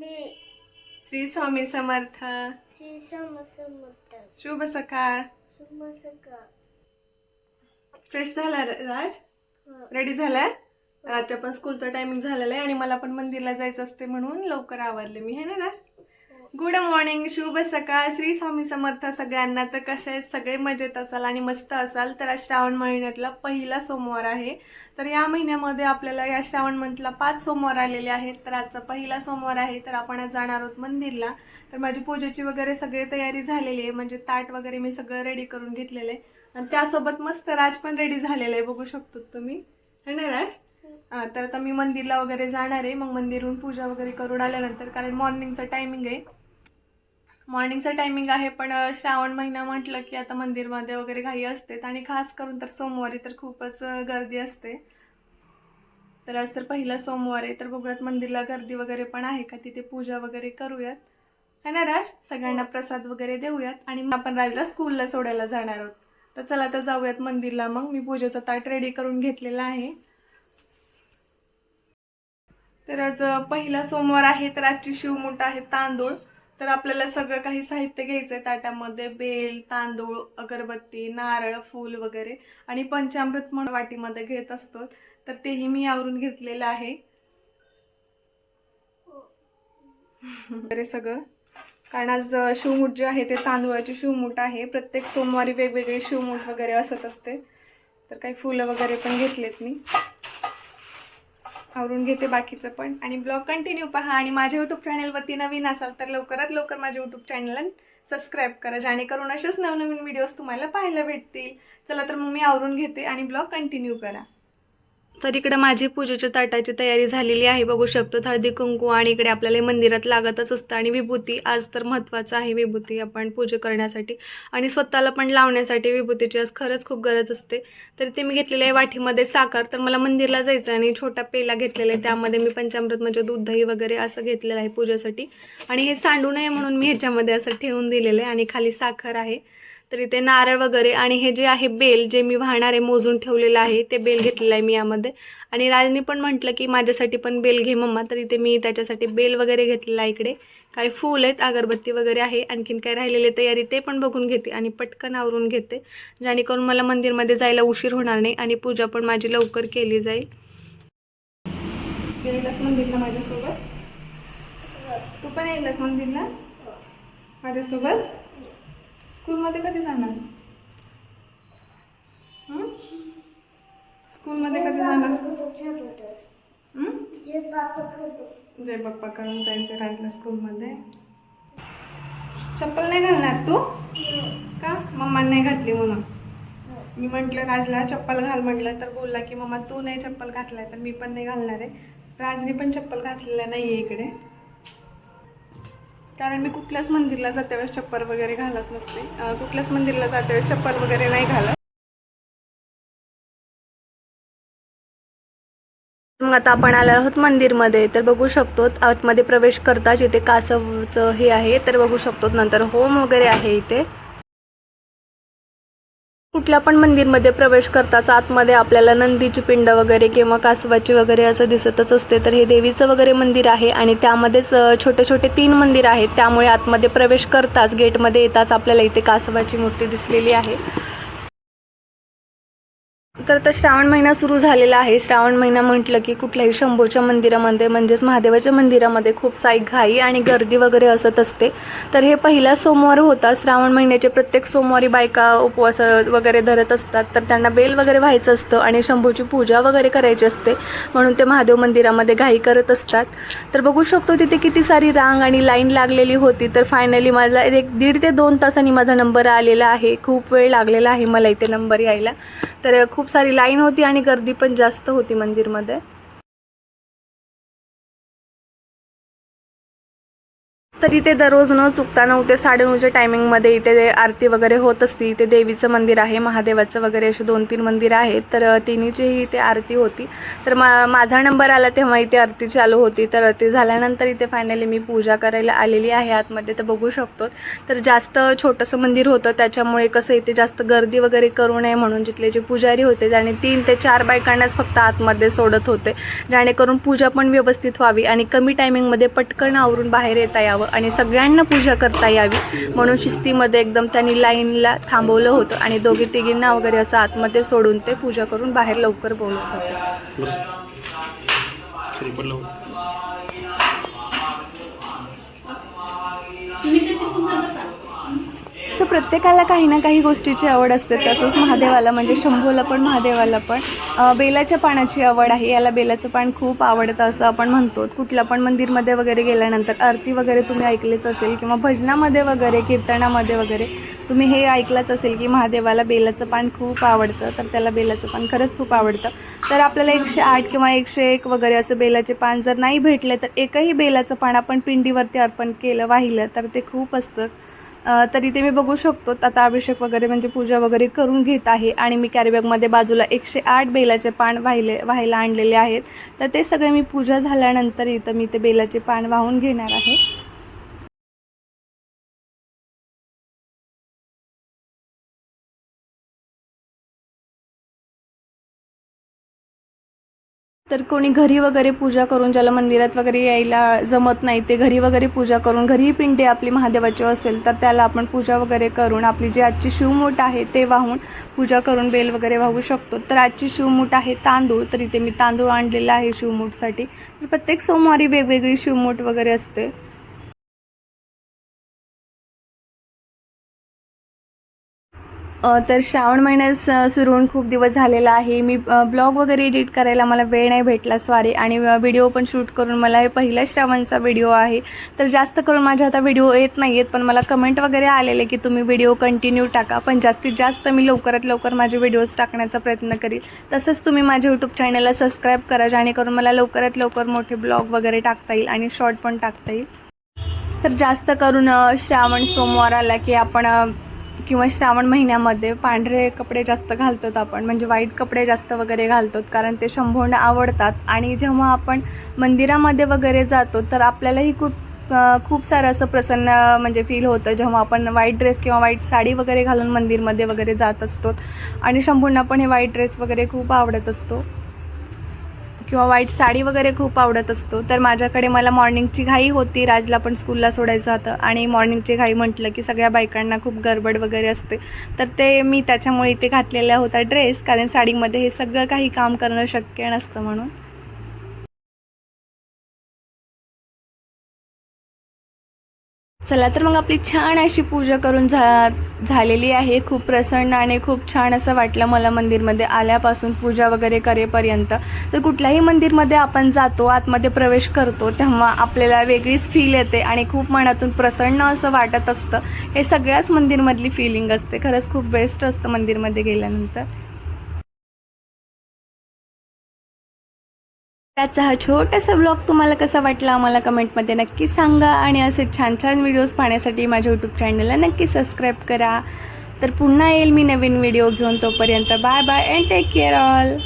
श्री स्वामी समर्थ. श्री समसमत शुभ सकाळ. समसका फ्रेश झाला राज? रेडी झालाय राजच्या पण स्कूलचं टायमिंग झालेलं आहे आणि मला पण मंदिरला जायचं असते म्हणून लवकर आवरले मी हे ना राज? गुड मॉर्निंग शुभ सकाळ. श्री स्वामी समर्थ सगळ्यांना. तर कसे आहेत? सगळे मजेत असाल आणि मस्त असाल? तर आज श्रावण महिन्यातला पहिला सोमवार आहे. तर या महिन्यामध्ये आपल्याला या श्रावण मंथला पाच सोमवार आलेले आहेत. तर आजचा पहिला सोमवार आहे. तर आपण आज जाणार आहोत मंदिरला. तर माझी पूजेची वगैरे सगळी तयारी झालेली आहे. म्हणजे ताट वगैरे मी सगळं रेडी करून घेतलेलं आहे. आणि त्यासोबत मस्त राज पण रेडी झालेलं आहे. बघू शकतो तुम्ही. है ना राज? तर आता मी मंदिरला वगैरे जाणार आहे. मग मंदिरहून पूजा वगैरे करून आल्यानंतर कारण मॉर्निंगचा टायमिंग आहे. मॉर्निंगचं टायमिंग आहे पण श्रावण महिना म्हटलं की आता मंदिरमध्ये वगैरे घाई असते आणि खास करून तर सोमवारी तर खूपच गर्दी असते. तर आज तर पहिला सोमवार आहे तर बघूयात मंदिरला गर्दी वगैरे पण आहे का? तिथे पूजा वगैरे करूयात. है ना राज? सगळ्यांना प्रसाद वगैरे देऊयात आणि मग आपण राजला स्कूलला सोडायला जाणार आहोत. तर चला तर जाऊयात मंदिरला मग. मी पूजेचा ताट रेडी करून घेतलेला आहे. तर आज पहिला सोमवार आहे तर आजची शिवमुठ आहे तांदूळ. तर आपल्याला सगळं काही साहित्य घ्यायचं आहे ताटामध्ये बेल तांदूळ अगरबत्ती नारळ फूल वगैरे. आणि पंचामृत म्हणून वाटीमध्ये घेत असतो. तर तेही मी आवरून घेतलेलं आहे. वगैरे सगळं. कारण आज शिवमूठ जे आहे ते तांदूळाची शिवमूठ आहे. प्रत्येक सोमवारी वेगवेगळी शिवमूठ वगैरे असत असते. तर काही फुलं वगैरे पण घेतलेत मी. आवरून घेते बाकीचं पण. आणि ब्लॉग कंटिन्यू पहा आणि माझ्या यूट्यूब चॅनलवरती नवीन असाल तर लवकरात लवकर माझ्या यूट्यूब चॅनलला सबस्क्राईब करा. जेणेकरून असेच नवनवीन व्हिडिओज तुम्हाला पाहायला भेटतील. चला तर मग मी आवरून घेते आणि ब्लॉग कंटिन्यू करा. तर इकडे माझी पूजेच्या ताटाची तयारी झालेली आहे. बघू शकतो हळदी कुंकू आणि इकडे आपल्याला मंदिरात लागतच असतं आणि विभूती. आज तर महत्त्वाचं आहे विभूती आपण पूजा करण्यासाठी आणि स्वतःला पण लावण्यासाठी विभूतीची आज खरंच खूप गरज असते. तर ते मी घेतलेलं आहे वाटीमध्ये साखर. तर मला मंदिरला जायचं आणि छोटा पेला घेतलेला आहे. त्यामध्ये मी पंचामृत म्हणजे दूध दही वगैरे असं घेतलेलं आहे पूजेसाठी. आणि हे सांडू नये म्हणून मी ह्याच्यामध्ये असं ठेवून दिलेलं आहे आणि खाली साखर आहे. तर इथे नारळ वगैरे आणि हे जे आहे बेल जे मी वाहणारे मोजून ठेवलेलं आहे ते बेल घेतलेलं आहे मी यामध्ये. आणि राजनी पण म्हटलं की माझ्यासाठी पण बेल घे मम्मा तर इथे मी त्याच्यासाठी बेल वगैरे घेतलेला आहे इकडे. काही फूल आहेत अगरबत्ती वगैरे आहे आणखीन काय राहिलेले तयारी ते पण बघून घेते आणि पटकन आवरून घेते. जेणेकरून मला मंदिरमध्ये जायला उशीर होणार नाही आणि पूजा पण माझी लवकर केली जाईल. गेलेलास मंदिरला माझ्यासोबत? तू पण येईलस मंदिरला? माझ्यासोबत? स्कूलमध्ये कधी जाणार? स्कूलमध्ये कधी जाणार? जे पापा जय बाप्पा करून जायचं राजला स्कूलमध्ये. चप्पल नाही घालणार तू? का? मम्मा नाही घातली म्हणून. मी म्हटलं राजला चप्पल घाल म्हटलं तर बोलला की मम्मा तू नाही चप्पल घातलाय तर मी पण नाही घालणार आहे. राजने पण चप्पल घातलेलं नाही आहे इकडे. कारण मी कुठल्याच मंदिरला जाते वेळेस चप्पल वगैरे घालत नसते. कुठल्याच मंदिरला जाते वेळेस चप्पल वगैरे नाही घालत. मग आता आपण आलो आहोत मंदिरमध्ये. तर बघू शकतो आतमध्ये प्रवेश करताच इथे कासवचं हे आहे तर बघू शकतो नंतर होम वगैरे आहे इथे. कुठल्या पण मंदिरमध्ये प्रवेश करताच आतमध्ये आपल्याला नंदीची पिंड वगैरे किंवा कासवाची वगैरे असं दिसतच असते. तर हे देवीचं वगैरे मंदिर आहे आणि त्यामध्येच छोटे छोटे तीन मंदिर आहेत. त्यामुळे आतमध्ये प्रवेश करताच गेटमध्ये येताच आपल्याला इथे कासवाची मूर्ती दिसलेली आहे. तर आता श्रावण महिना सुरू झालेला आहे. श्रावण महिना म्हटलं की कुठल्याही शंभूच्या मंदिरामध्ये म्हणजेच महादेवाच्या मंदिरामध्ये खूप साई घाई आणि गर्दी वगैरे असत असते. तर हे पहिला सोमवार होता. श्रावण महिन्याचे प्रत्येक सोमवारी बायका उपवास वगैरे धरत असतात. तर त्यांना बेल वगैरे व्हायचं असतं आणि शंभूची पूजा वगैरे करायची असते. म्हणून ते महादेव मंदिरामध्ये घाई करत असतात. तर बघू शकतो तिथे किती सारी रांग आणि लाईन लागलेली होती. तर फायनली माझा एक दीड ते दोन तासांनी माझा नंबर आलेला आहे. खूप वेळ लागलेला आहे मला इथे नंबर यायला. तर खूप सारी लाईन होती आणि गर्दी पण जास्त होती मंदिरमध्ये. तर इथे दररोज न चुकता नऊ ते साडेनऊच्या टायमिंगमध्ये इथे ते आरती वगैरे होत असते इथे देवीचं मंदिर आहे महादेवाचं वगैरे असे दोन तीन मंदिर आहेत तर तिन्हीचीही इथे आरती होती. तर मा माझा नंबर आला तेव्हा इथे आरती चालू होती तर आरती झाल्यानंतर इथे फायनली मी पूजा करायला आलेली आहे आतमध्ये तर बघू शकतो तर जास्त छोटंसं मंदिर होतं त्याच्यामुळे कसं इथे जास्त गर्दी वगैरे करू नये म्हणून जिथले जे पुजारी होते आणि तीन ते चार बायकांनाच फक्त आतमध्ये सोडत होते जेणेकरून पूजा पण व्यवस्थित व्हावी आणि कमी टायमिंगमध्ये पटकन आवरून बाहेर येता यावं. आणि सगळ्यांना पूजा करता यावी. म्हणून शिस्तीमध्ये एकदम त्यांनी लाईनला थांबवलं होतं आणि दोघी तिघींना वगैरे असं आतमध्ये सोडून ते पूजा करून बाहेर लवकर बोलवत होते. प्रत्येकाला काही ना काही गोष्टीची आवड असते. तसंच महादेवाला म्हणजे शंभूला पण महादेवाला पण. बेलाच्या पानाची आवड आहे. याला बेलाचं पान खूप आवडतं असं आपण म्हणतो. कुठल्या पण मंदिरमध्ये वगैरे गेल्यानंतर आरती वगैरे तुम्ही ऐकलेच असेल किंवा भजनामध्ये वगैरे कीर्तनामध्ये वगैरे तुम्ही हे ऐकलंच असेल की महादेवाला बेलाचं पान खूप आवडतं. तर त्याला बेलाचं पान खरंच खूप आवडतं. तर आपल्याला एकशे आठ किंवा एकशे एक वगैरे असं बेलाचे पान जर नाही भेटले तर एकही बेलाचं पान आपण पिंडीवरती अर्पण केलं वाहिलं तर ते खूप असतं. तर इथे मी बघू शकतो आता अभिषेक वगैरे म्हणजे पूजा वगैरे करून घेत आहे आणि मी कॅरीबॅगमध्ये बाजूला एकशे आठ बेलाचे पान वाहिले व्हायला आणलेले आहेत. तर ते सगळे मी पूजा झाल्यानंतर इथं मी ते बेलाचे पान वाहून घेणार आहे. तर कोणी घरी वगैरे पूजा करून ज्याला मंदिरात वगैरे यायला जमत नाही ते घरी वगैरे पूजा करून घरी पिंडी आपली महादेवाची असेल तर त्याला आपण पूजा वगैरे करून आपली जी आजची शिवमूठ आहे ते वाहून पूजा करून बेल वगैरे वाहू शकतो. तर आजची शिवमूठ आहे तांदूळ तर इथे मी तांदूळ आणलेला आहे शिवमूठसाठी. तर प्रत्येक सोमवारी वेगवेगळी शिवमूठ वगैरे असते. तर श्रावण महिन्यास सुरू होऊन खूप दिवस झालेला आहे. मी ब्लॉग वगैरे एडिट करायला मला वेळ नाही भेटला स्वारी आणि व्हिडिओ पण शूट करून मला हे पहिला श्रावणचा व्हिडिओ आहे. तर जास्त करून माझ्या आता व्हिडिओ येत नाही आहेत पण मला कमेंट वगैरे आलेले की तुम्ही व्हिडिओ कंटिन्यू टाका. पण जास्तीत जास्त मी लवकरात लवकर माझे व्हिडिओज टाकण्याचा प्रयत्न करील. तसंच तुम्ही माझ्या यूट्यूब चॅनलला सबस्क्राईब करा जेणेकरून मला लवकरात लवकर मोठे ब्लॉग वगैरे टाकता येईल आणि शॉर्ट पण टाकता येईल. तर जास्त करून श्रावण सोमवार आला की आपण किंवा श्रावण महिन्यामध्ये पांढरे कपडे जास्त घालतो आपण म्हणजे वाईट कपडे जास्त वगैरे घालतो कारण ते शंभूंना आवडतात. आणि जेव्हा आपण मंदिरामध्ये वगैरे जातो तर आपल्यालाही खूप खूप सारं असं प्रसन्न म्हणजे फील होतं. जेव्हा आपण व्हाईट ड्रेस किंवा व्हाईट साडी वगैरे घालून मंदिरमध्ये वगैरे जात असतो आणि शंभूंना पण हे व्हाईट ड्रेस वगैरे खूप आवडत असतो. किंवा व्हाईट साडी वगैरे खूप आवडत असतो. तर माझ्याकडे मला मॉर्निंगची घाई होती राजला पण स्कूलला सोडायचं होतं. आणि मॉर्निंगची घाई म्हटलं की सगळ्या बायकांना खूप गडबड वगैरे असते. तर ते मी त्याच्यामुळे इथे घातलेला होता ड्रेस कारण साडीमध्ये हे सगळं काही काम करणं शक्य नसतं म्हणून. चला तर मग आपली छान अशी पूजा करून झा झालेली आहे. खूप प्रसन्न आणि खूप छान असं वाटलं मला मंदिरमध्ये आल्यापासून पूजा वगैरे करेपर्यंत. तर कुठल्याही मंदिरमध्ये आपण जातो आतमध्ये प्रवेश करतो तेव्हा आपल्याला वेगळीच फील येते आणि खूप मनातून प्रसन्न असं वाटत असतं. हे सगळ्याच मंदिरमधली फिलिंग असते. खरंच खूप बेस्ट असतं मंदिरमध्ये गेल्यानंतर. त्याचा हा छोटासा ब्लॉग तुम्हाला कसा वाटला आम्हाला कमेंटमध्ये नक्की सांगा आणि असे छान छान व्हिडिओज पाहण्यासाठी माझ्या यूट्यूब चॅनलला नक्की सबस्क्राईब करा. तर पुन्हा येईल मी नवीन व्हिडिओ घेऊन तोपर्यंत bye bye and take care all